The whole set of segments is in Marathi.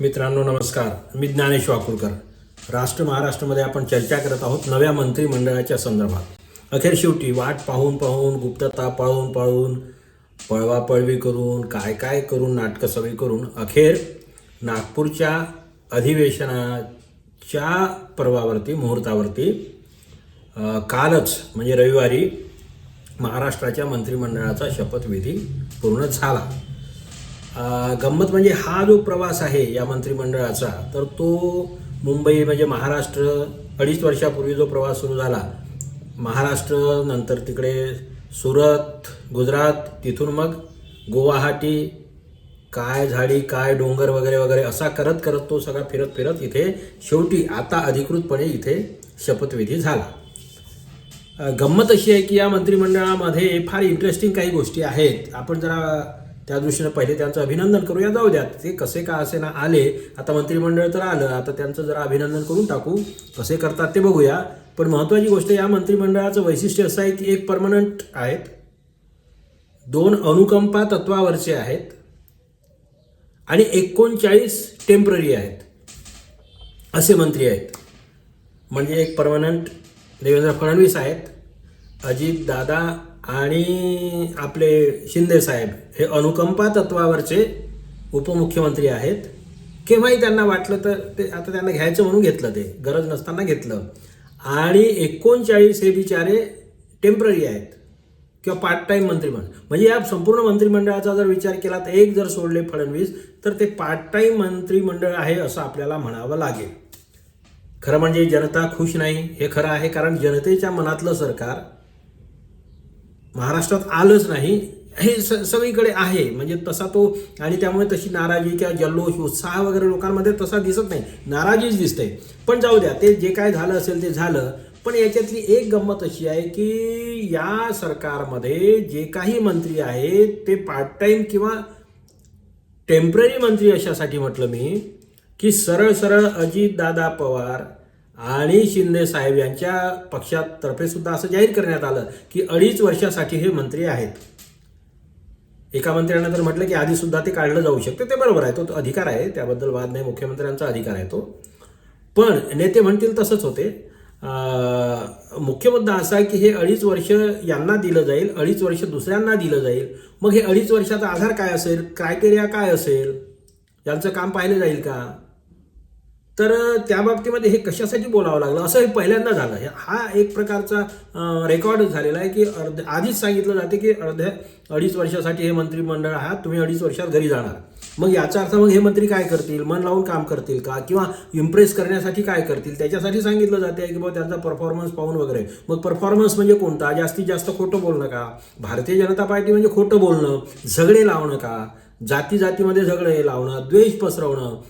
मित्रांनो नमस्कार. मी ज्ञानेश वाकुळकर राष्ट्र महाराष्ट्रामध्ये आपण चर्चा करत आहोत नव्या मंत्रिमंडळाच्या संदर्भात. अखेर शेवटी वाट पाहून पाहून गुप्तता पळवून पळवून पळवापळवी करून काय काय करून नाटकं सगळी करून अखेर नागपूरच्या अधिवेशनाच्या पर्वावरती मुहूर्तावरती कालच म्हणजे रविवारी महाराष्ट्राच्या मंत्रिमंडळाचा शपथविधी पूर्ण झाला. गंमत म्हणजे हा जो प्रवास आहे या मंत्रिमंडळाचा तर तो मुंबई म्हणजे महाराष्ट्र अडीच वर्षापूर्वी जो प्रवास सुरू झाला महाराष्ट्र नंतर तिकडे सुरत गुजरात तिथून मग गुवाहाटी काय झाडी काय डोंगर वगैरे वगैरे असा करत करत तो सगळा फिरत फिरत इथे शेवटी आता अधिकृतपणे इथे शपथविधी झाला. गंमत अशी आहे की या मंत्रिमंडळामध्ये फार इंटरेस्टिंग काही गोष्टी आहेत. आपण जरा त्या दृष्टीनं पहिले त्यांचं अभिनंदन करूया. जाऊ द्यात ते कसे का असे ना आले? आता मंत्रिमंडळ तर आलं. आता त्यांचं जरा अभिनंदन करून टाकू. कसे करतात ते बघूया. पण महत्त्वाची गोष्ट या मंत्रिमंडळाचं वैशिष्ट्य असं आहे की एक परमनंट आहेत. दोन अनुकंपा तत्वावरचे आहेत. आणि एकोणचाळीस टेंपररी आहेत. असे मंत्री आहेत. म्हणजे एक परमनंट देवेंद्र फडणवीस आहेत. अजित दादा आणि आपले शिंदे साहेब हे अनुकंपा तत्वावरचे उपमुख्यमंत्री आहेत. केव्हाही त्यांना वाटलं तर ते आता त्यांना घ्यायचं म्हणून घेतलं ते. गरज नसताना घेतलं. आणि एकोणचाळीस हे बिचारे टेंपररी आहेत. किंवा पार्ट टाईम मंत्रिमंडळ. म्हणजे या संपूर्ण मंत्रिमंडळाचा जर विचार केला तर एक जर सोडले फडणवीस तर ते पार्ट टाईम मंत्रिमंडळ आहे असं आपल्याला म्हणावं लागेल. खरं म्हणजे जनता खुश नाही हे खरं आहे कारण जनतेच्या मनातलं सरकार महाराष्ट्रात आलंच नाही. हे स सगळीकडे आहे. म्हणजे तसा तो आणि त्यामुळे तशी नाराजी किंवा जल्लोष उत्साह वगैरे लोकांमध्ये तसा दिसत नाही. नाराजीच दिसते पण जाऊ द्या ते जे काय झालं असेल ते झालं. पण याच्यातली एक गंमत अशी आहे की या सरकारमध्ये जे काही मंत्री आहेत ते पार्ट टाईम किंवा टेंपररी मंत्री अशासाठी म्हटलं मी की सरळ सरळ अजितदादा पवार आणि शिंदे साहेब यांच्या पक्षातर्फे सुद्धा असं जाहीर करण्यात आलं की अडीच वर्षासाठी हे मंत्री आहेत. एका मंत्र्यांना तर म्हटलं की आधी सुद्धा ते काढलं जाऊ शकते ते बरोबर आहे तो अधिकार आहे त्याबद्दल वाद नाही मुख्यमंत्र्यांचा अधिकार आहे तो. पण नेते म्हणतील तसंच होते. मुख्य मुद्दा असा आहे की हे अडीच वर्ष यांना दिलं जाईल अडीच वर्ष दुसऱ्यांना दिलं जाईल. मग हे अडीच वर्षाचा आधार काय असेल? क्रायटेरिया काय असेल? यांचं काम पाहिलं जाईल का? तर त्या बाबतीमध्ये हे कशासाठी बोलावं लागलं? असं हे पहिल्यांदा झालं. हे- हा एक प्रकारचा रेकॉर्ड झालेला आहे की अर्ध आधीच सांगितलं जाते की अर्ध्या अडीच वर्षासाठी हे मंत्रिमंडळ आहात तुम्ही अडीच वर्षात घरी जाणार. मग याचा अर्थ मग हे मंत्री काय करतील? मन लावून काम करतील का? किंवा इम्प्रेस करण्यासाठी काय करतील? त्याच्यासाठी सांगितलं जाते की बाबा त्यांचा परफॉर्मन्स पाहून वगैरे. मग परफॉर्मन्स म्हणजे कोणता? जास्तीत जास्त खोटं बोलणं का? भारतीय जनता पार्टी म्हणजे खोटं बोलणं झगडे लावणं का? जाती जातीमध्ये झगडे लावणं द्वेष पसरवणं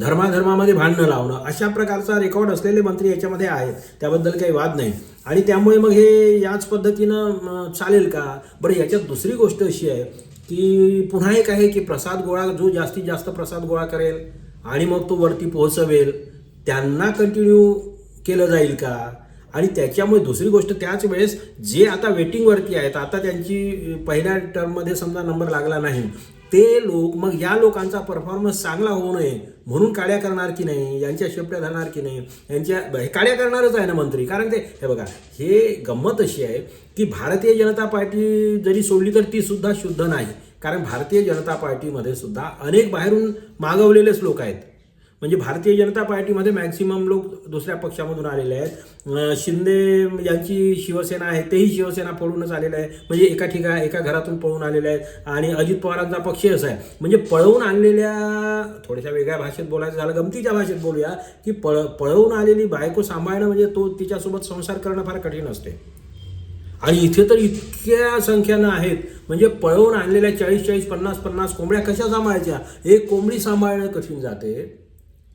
धर्माधर्मामध्ये भांडणं लावणं अशा प्रकारचा रेकॉर्ड असलेले मंत्री याच्यामध्ये आहेत. त्याबद्दल काही वाद नाही. आणि त्यामुळे मग हे याच पद्धतीनं चालेल का? बरं याच्यात दुसरी गोष्ट अशी आहे की पुन्हा एक आहे की प्रसाद गोळा जो जास्तीत जास्त प्रसाद गोळा करेल आणि मग तो वरती पोहोचवेल त्यांना कंटिन्यू केलं जाईल का? आणि त्याच्यामुळे दुसरी गोष्ट त्याच वेळेस जे आता वेटिंगवरती आहेत आता त्यांची पहिल्या टर्ममध्ये समजा नंबर लागला नाही ते लोक मग या लोकांचा परफॉर्मन्स चांगला होऊ नये म्हणून काड्या करणार की नाही यांच्या शेपट्या धरणार की नाही यांच्या हे काड्या करणारच आहे ना मंत्री. कारण ते हे बघा हे गंमत अशी आहे की भारतीय जनता पार्टी जरी सोडली तर ती सुद्धा शुद्ध नाही. कारण भारतीय जनता पार्टीमध्ये सुद्धा अनेक बाहेरून मागवलेलेच लोक आहेत. म्हणजे भारतीय जनता पार्टीमध्ये मॅक्सिमम लोक दुसऱ्या पक्षामधून आलेले आहेत. शिंदे यांची शिवसेना आहे तेही शिवसेना पळूनच आलेलं आहे. म्हणजे एका ठिकाण एका घरातून पळून आलेले आहेत. आणि अजित पवारांचा पक्ष असा आहे. म्हणजे पळवून आणलेल्या थोड्याशा वेगळ्या भाषेत बोलायचं झालं गमतीच्या भाषेत बोलूया की पळ पळवून आलेली बायको सांभाळणं म्हणजे तो तिच्यासोबत संसार करणं फार कठीण असते. आणि इथे तर इतक्या संख्येनं आहेत. म्हणजे पळवून आणलेल्या चाळीस चाळीस पन्नास पन्नास कोंबड्या कशा सांभाळायच्या? एक कोंबडी सांभाळणं कठीण जाते.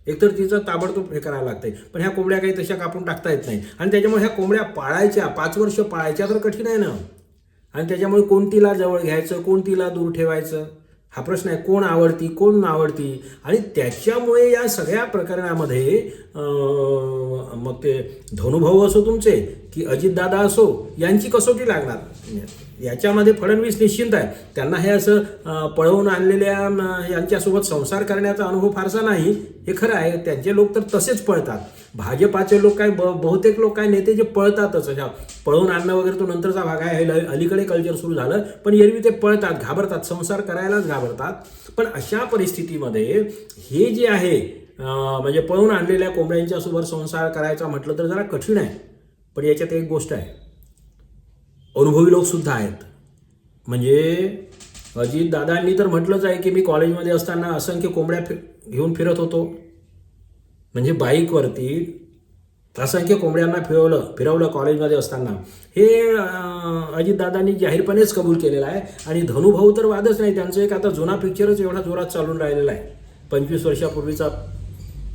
एकतर तिचं ताबडतोब हे करायला लागतंय. पण ह्या कोंबड्या काही तशा कापून टाकता येत नाही आणि त्याच्यामुळे ह्या कोंबड्या पाळायच्या पाच वर्ष पाळायच्या तर कठीण आहे ना. आणि त्याच्यामुळे कोणतीला जवळ घ्यायचं कोणतीला दूर ठेवायचं? हा प्रश्न आहे. कोण आवडती कोण नावडती? आणि त्याच्यामुळे या सगळ्या प्रकरणामध्ये मग ते धनुभाऊ असो तुमचे की अजितदादा असो यांची कसोटी लागणार? याच्यामध्ये फडणवीस निश्चिंत आहे. त्यांना हे असं पळवून आणलेल्या यांच्यासोबत संसार करण्याचा अनुभव फारसा नाही. हे खरं आहे त्यांचे लोक तर तसेच पळतात. भाजपाचे लोक काय ब- बहुतेक लोक काय नेते जे पळतातच अशा. पळवून आणणं वगैरे तो नंतरचा भाग आहे अलीकडे कल्चर सुरू झालं. पण एरवी ते पळतात घाबरतात संसार करायलाच घाबरतात. पण अशा परिस्थितीमध्ये हे जे आहे म्हणजे पळून आणलेल्या कोंबड्यांच्या सोबत संसार करायचा म्हटलं तर जरा कठीण आहे. पण याच्यात एक गोष्ट आहे. अनुभवी लोकसुद्धा आहेत. म्हणजे अजित दादांनी तर म्हटलंच आहे की मी कॉलेजमध्ये असताना असंख्य कोंबड्या फि घेऊन फिरत होतो. म्हणजे बाईकवरती असंख्य कोंबड्यांना फिरवलं फिरवलं कॉलेजमध्ये असताना. हे अजित अजितदादांनी जाहीरपणेच कबूल केलेलं आहे. आणि धनुभाऊ तर वादच नाही त्यांचं एक आता जुना पिक्चरच एवढा जोरात चालून राहिलेला आहे. पंचवीस वर्षापूर्वीचा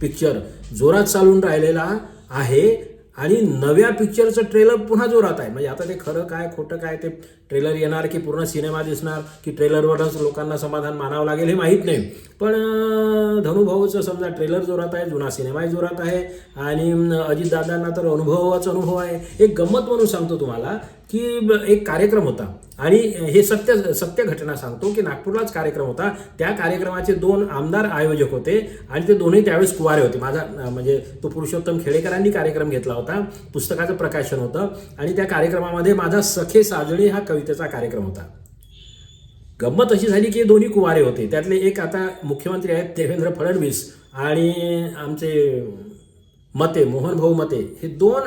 पिक्चर जोरात चालून राहिलेला आहे. आणि नव्या पिक्चरचं ट्रेलर पुन्हा जोरात आहे. म्हणजे आता ते खरं काय खोटं काय ते ट्रेलर येणार की पूर्ण सिनेमा दिसणार की ट्रेलरवरच लोकांना समाधान मानावं लागेल हे माहीत नाही. पण धनुभाऊचं समजा ट्रेलर जोरात आहे जुना सिनेमाही जोरात आहे आणि अजितदादांना तर अनुभवाचा अनुभव आहे. एक गंमत म्हणून सांगतो तुम्हाला की एक कार्यक्रम होता. आणि हे सत्य सत्य घटना सांगतो की नागपूरलाच कार्यक्रम होता. त्या कार्यक्रमाचे दोन आमदार आयोजक होते आणि ते दोन्ही त्यावेळेस कुवारे होते. माझा म्हणजे तो पुरुषोत्तम खेडेकरांनी कार्यक्रम घेतला होता. पुस्तकाचं प्रकाशन होतं. आणि त्या कार्यक्रमामध्ये माझा सखे साजणी हा कवितेचा कार्यक्रम होता. गंमत अशी झाली की दोन्ही कुवारे होते. त्यातले एक आता मुख्यमंत्री आहेत देवेंद्र फडणवीस आणि आमचे मते मोहन भाऊ मते. हे दोन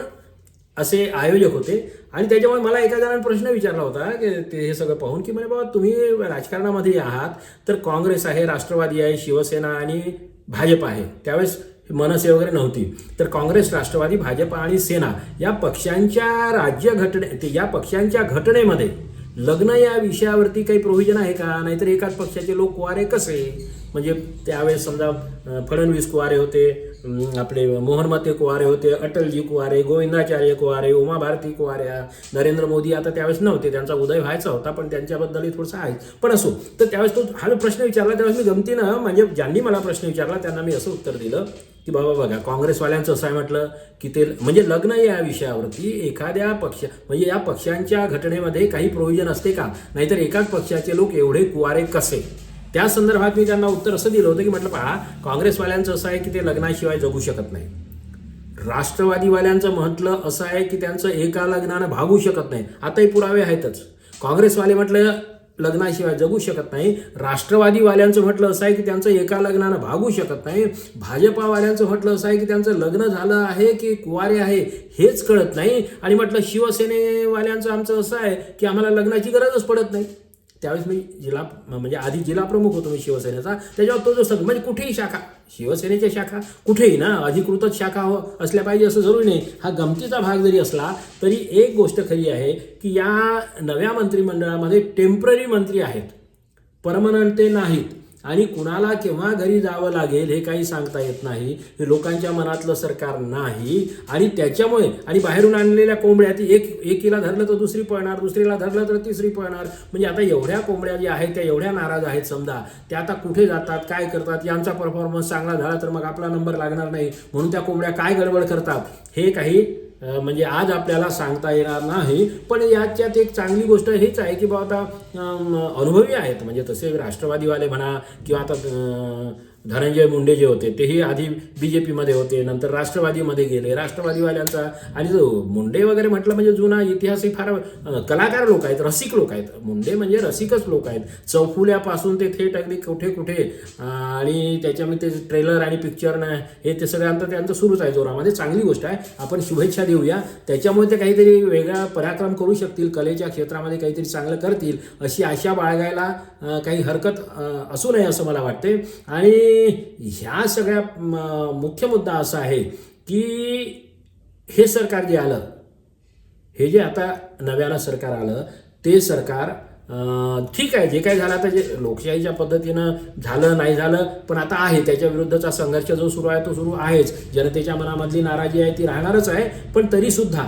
असे आयोजक होते. आणि त्याच्यामुळे मला एका जणांनी प्रश्न विचारला होता की ते हे सगळं पाहून की म्हणे बाबा तुम्ही राजकारणामध्ये आहात तर काँग्रेस आहे राष्ट्रवादी आहे शिवसेना आणि भाजप आहे. त्यावेळेस मनसे वगैरे नव्हती. तर काँग्रेस राष्ट्रवादी भाजप आणि सेना या पक्षांच्या राज्य घटने ते या पक्षांच्या घटनेमध्ये लग्न या विषयावरती काही प्रोव्हिजन आहे का? नाहीतर एकाच पक्षाचे लोक कुवारे कसे? म्हणजे त्यावेळेस समजा फडणवीस कुवारे होते आपले मोहनमते कुवारे होते अटलजी कुवारे गोविंदाचार्य कुवारे उमा भारती कुवाऱ्या नरेंद्र मोदी आता त्यावेळेस नव्हते त्यांचा उदय व्हायचा होता पण त्यांच्याबद्दलही थोडंसं आहे. पण असो तर त्यावेळेस तो हा प्रश्न विचारला त्यावेळेस मी गमतीनं म्हणजे ज्यांनी मला प्रश्न विचारला त्यांना मी असं उत्तर दिलं की बाबा बघा काँग्रेसवाल्यांचं असं आहे म्हटलं की ते म्हणजे लग्न या विषयावरती एखाद्या पक्ष म्हणजे या पक्षांच्या घटनेमध्ये काही प्रोव्हिजन असते का? नाहीतर एकाच पक्षाचे लोक एवढे कुवारे कसे? त्या संदर्भात मी त्यांना उत्तर असं दिलं होतं की म्हटलं पहा काँग्रेसवाल्यांचं असं आहे की ते लग्नाशिवाय जगू शकत नाही. राष्ट्रवादीवाल्यांचं म्हटलं असं आहे की त्यांचं एका लग्नानं भागू शकत नाही. आताही पुरावे आहेतच. काँग्रेसवाले म्हटलं लग्नाशिवाय जगू शकत नाही. राष्ट्रवादीवाल्यांचं म्हटलं असं आहे की त्यांचं एका लग्नानं भागू शकत नाही. भाजपावाल्यांचं म्हटलं असं आहे की त्यांचं लग्न झालं आहे की कुवारे आहे हेच कळत नाही. आणि म्हटलं शिवसेनेवाल्यांचं आमचं असं आहे की आम्हाला लग्नाची गरजच पडत नाही. त्यावेळेस मी जिल्हा म्हणजे आधी जिल्हा प्रमुख होतो मी शिवसेनेचा. त्याच्यावर तो जो सग म्हणजे कुठेही शाखा शिवसेनेच्या शाखा कुठेही ना अधिकृतच शाखा हो असल्या पाहिजे असं जरुरी नाही. हा गमतीचा भाग जरी असला तरी एक गोष्ट खरी आहे की या नव्या मंत्रिमंडळामध्ये टेंपररी मंत्री आहेत. परमनंट ते नाहीत. आणि कुणाला केव्हा घरी जावं लागेल हे काही सांगता येत नाही. हे लोकांच्या मनातलं सरकार नाही. आणि त्याच्यामुळे आणि बाहेरून आणलेल्या कोंबड्या ती एक एकीला धरलं तर दुसरी पळणार दुसरीला धरलं तर तिसरी पळणार. म्हणजे आता एवढ्या कोंबड्या ज्या आहेत त्या एवढ्या नाराज आहेत समजा. त्या आता कुठे जातात काय करतात यांचा परफॉर्मन्स चांगला झाला तर मग आपला नंबर लागणार नाही. म्हणून त्या कोंबड्या काय गडबड करतात? हे काही म्हणजे आज आपल्याला सांगता येणार नाही पण याच्यात एक चांगली गोष्ट हेच आहे की बाबा आता अनुभवी आहेत. म्हणजे तसे राष्ट्रवादीवाले म्हणा किंवा आता धनंजय मुंडे जे होते तेही आधी बी जे पीमध्ये होते नंतर राष्ट्रवादीमध्ये गेले. राष्ट्रवादीवाल्यांचा आणि जो मुंडे वगैरे म्हटलं म्हणजे जुना इतिहासही फार कलाकार लोक आहेत रसिक लोक आहेत. मुंडे म्हणजे रसिकच लोक आहेत. चौफुल्यापासून ते थेट अगदी कुठे कुठे आणि त्याच्यामध्ये ते ट्रेलर आणि पिक्चर हे ते सगळ्यांचं त्यांचं सुरूच आहे जोरामध्ये. चांगली गोष्ट आहे. आपण शुभेच्छा देऊया. त्याच्यामुळे ते काहीतरी वेगळा पराक्रम करू शकतील. कलेच्या क्षेत्रामध्ये काहीतरी चांगलं करतील. अशी आशा बाळगायला काही हरकत असू नये असं मला वाटते आणि ह्या सगळ्या मुख्य मुद्दा असा आहे की हे सरकार जे आलं हे जे आता नव्यानं सरकार आलं ते सरकार ठीक आहे जे काय झालं आता जे लोकशाहीच्या पद्धतीनं झालं नाही झालं पण आता आहे त्याच्या विरुद्धचा संघर्ष जो सुरू आहे तो सुरू आहेच. जनतेच्या मनामधली नाराजी आहे ती राहणारच आहे पण तरीसुद्धा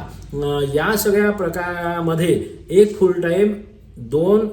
या सगळ्या प्रकारामध्ये एक फुल टाईम दोन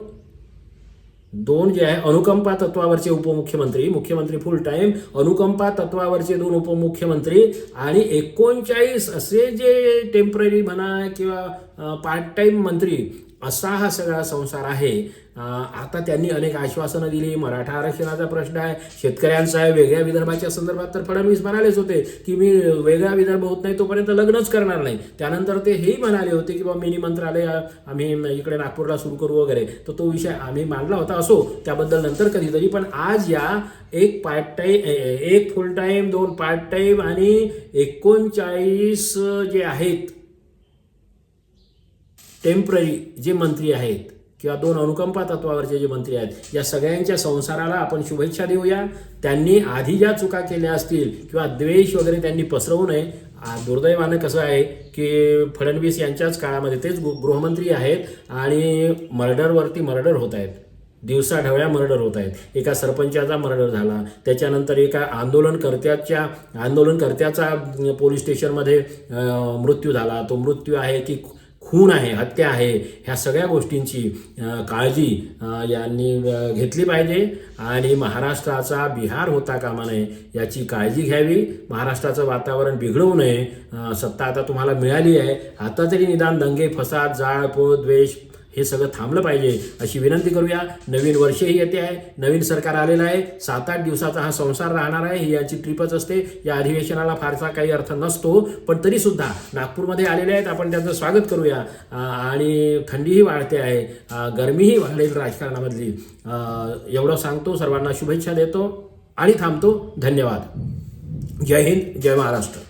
दोन जे आहे अनुकंपा तत्वावरचे उपमुख्यमंत्री मुख्यमंत्री फुल टाईम अनुकंपा तत्वावरचे दोन उपमुख्यमंत्री आणि एकोणचाळीस असे जे टेंपररी म्हणा किंवा पार्ट टाईम मंत्री असा हा सगळा संसार आहे. आता त्यांनी अनेक आश्वासनं दिली. मराठा आरक्षणाचा प्रश्न आहे. शेतकऱ्यांचा आहे. वेगळ्या विदर्भाच्या संदर्भात तर फडणवीस म्हणालेच होते की मी वेगळा विदर्भ होत नाही तोपर्यंत लग्नच करणार नाही. त्यानंतर ते हेही म्हणाले होते की बाबा मिनी मंत्रालय आम्ही इकडे नागपूरला सुरू करू वगैरे. तर तो विषय आम्ही मांडला होता असो. त्याबद्दल नंतर कधीतरी पण आज या एक पार्ट टाईम एक फुल टाईम दोन पार्ट टाईम आणि एकोणचाळीस जे आहेत टेंपररी जे मंत्री आहेत किंवा दोन अनुकंपा तत्वावरचे जे मंत्री आहेत या सगळ्यांच्या संसाराला आपण शुभेच्छा देऊया. त्यांनी आधी ज्या चुका केल्या असतील किंवा द्वेष वगैरे त्यांनी पसरवू नये. आ, दुर्दैवानं कसं आहे की फडणवीस यांच्याच काळामध्ये तेच गृ- गृहमंत्री आहेत आणि मर्डरवरती मर्डर होत आहेत. दिवसा ढवळ्या मर्डर होत आहेत. एका सरपंचाचा मर्डर झाला. त्याच्यानंतर एका आंदोलनकर्त्याच्या आंदोलनकर्त्याचा पोलीस स्टेशनमध्ये मृत्यू झाला. तो मृत्यू आहे की खून आहे हत्या आहे ह्या सगळ्या गोष्टींची काळजी यांनी घेतली पाहिजे. आणि महाराष्ट्राचा बिहार होता कामा नये याची काळजी घ्यावी. महाराष्ट्राचं वातावरण बिघडवू नये सत्ता आता तुम्हाला मिळाली आहे. आता तरी निदान दंगे फसाद जाळपोळ द्वेष हे सगळं थांबलं पाहिजे. अशी विनंती करूया. नवीन वर्षही येते आहे. नवीन सरकार आलेलं आहे. सात आठ दिवसाचा हा संसार राहणार आहे. ही याची ट्रिपच असते. या अधिवेशनाला फारसा काही अर्थ नसतो. पण तरी सुद्धा नागपूरमध्ये आलेले आहेत. आपण त्यांचं स्वागत करूया. आणि थंडीही वाढते आहे. गरमीही वाढेल राजकारणामधली. एवढं सांगतो. सर्वांना शुभेच्छा देतो आणि थांबतो. धन्यवाद. जय हिंद. जय महाराष्ट्र.